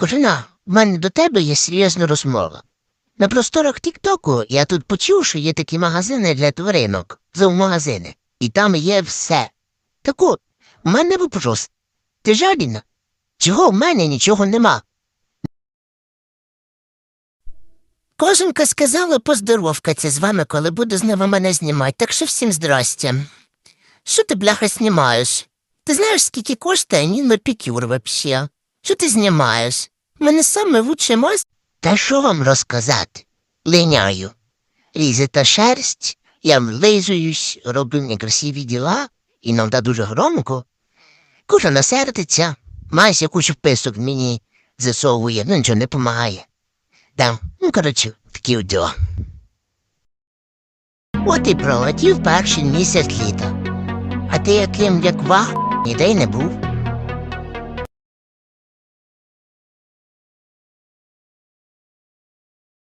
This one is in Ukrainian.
Кожина, в мене до тебе є серйозна розмова. На просторах Тіктоку я тут почув, що є такі магазини для тваринок, зоомагазини, і там є все. Так от, у мене вопрос. Ти жадіна? Чого в мене нічого нема? Коженка сказала поздоровкаться з вами, коли буде знову мене знімати, так що всім здрастя. Що ти, бляха, знімаєш? Ти знаєш, скільки коштує ніби пікюр вообще? Що ти знімаєш? Мене саме лучший мост. Та що вам розказати? Линяю. Різата шерсть, я влизуюсь, роблю некрасиві діла, іноді дуже громко. Кожа насердиться, майся кучу вписок мені засовує, ну нічого не допомагає. Да, ну, коротше, такі діла. От і пролетів перший місяць літа. А ти яким як ва, ніде не був.